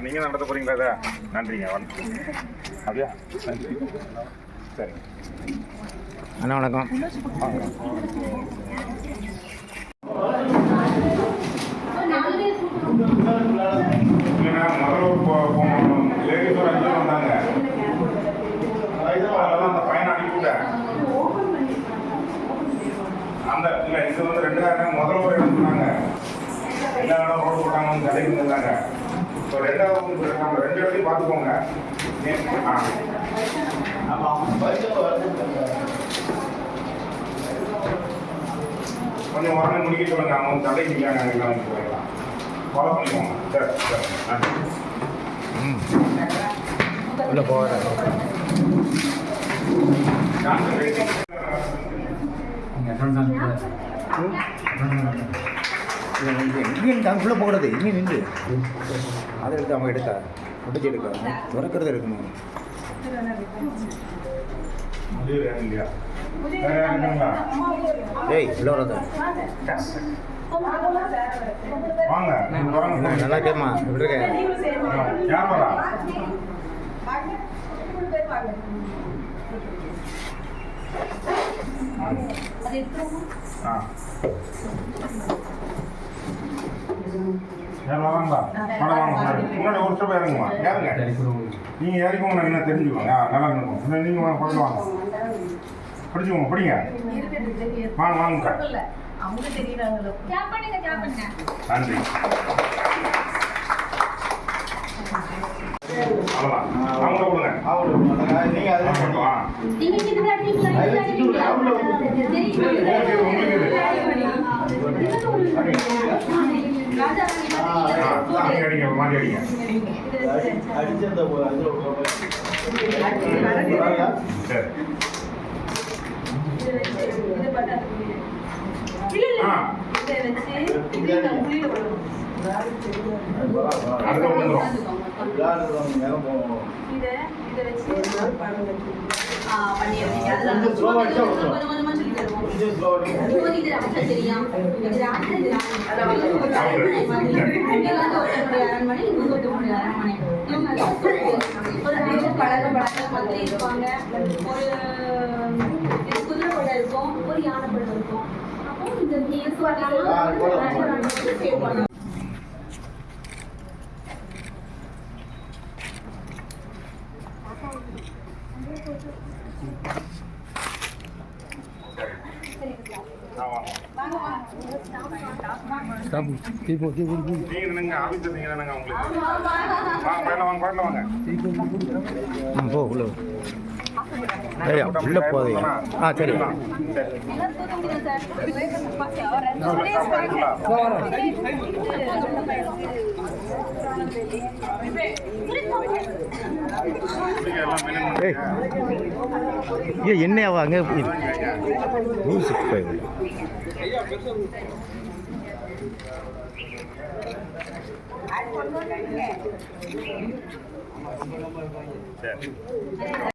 நடத்த போறீங்களா இதை? நன்றிங்க வணக்கம். அப்படியா? நன்றி. சரிங்க அண்ணா வணக்கம். அந்த இல்லை இது வந்து ரெண்டு முதல்ல சொன்னாங்க எல்லா இடம் ரோடு போட்டாங்கன்னு கடைக்கு இருந்தாங்க இப்போ ரெண்டாவது ஒரு நம்ம ரெண்டு இடத்தையும் பார்த்துக்கோங்க. ஆ. கொஞ்சம் உடனே முடிக்க சொல்லுங்க அவங்க கடைக்கு இல்லைங்க எல்லாம் போயிடலாம். ஃபாலோ பண்ணிக்கோங்க. சரி சரி. நன்றி. ம்? உள்ளே போகிற டாக்டர் வெயிட்டிங் இங்கே அங்கே போகிறது இங்கே நின்று அதை எடுத்து அவங்க எடுக்க முடிச்சு எடுக்க திறக்கிறது இருக்கணும் ஏய் இல்லை வரது வாங்க நல்லா கேமா எப்படி ஆ. யார் வராங்களா மேடம் வாங்க முன்னாடி ஒரு ஸ்டெப் இறங்குமா? யாருங்க? நீங்க இறங்குவோம் நான் என்ன தெரிஞ்சுக்கோங்க. நல்லா இருக்கும் இல்லை நீங்க வாங்க பக்கத்துல வாங்க. படிச்சுக்கோங்க படிங்க. வாங்க வாங்க. நன்றி. அவ்வளோதான் அவங்க கொடுங்க நீங்க அதுல அவங்க அடுத்த போவோம் இதை இதை வச்சு பண்ணிடுறீங்க கொஞ்சம் கொஞ்சம் பழக பழக மாதிரி இருப்பாங்க ஒரு குதிரை படம் இருக்கும் ஒரு யானை படம் இருக்கும். அப்போ இந்த கேஸ் ஆ, போடலாம். வரலாம் ஆ, வாங்க. நீங்க ஆபீஸ் உங்களுக்கு. வாங்க பையில வாங்க. பையில வாங்க ம் போ உள்ள ஏய் உள்ளே போதே ஆ சரி. சரி. ஏய் ஏ என்னையாவா அங்கே மியூசிக் சரி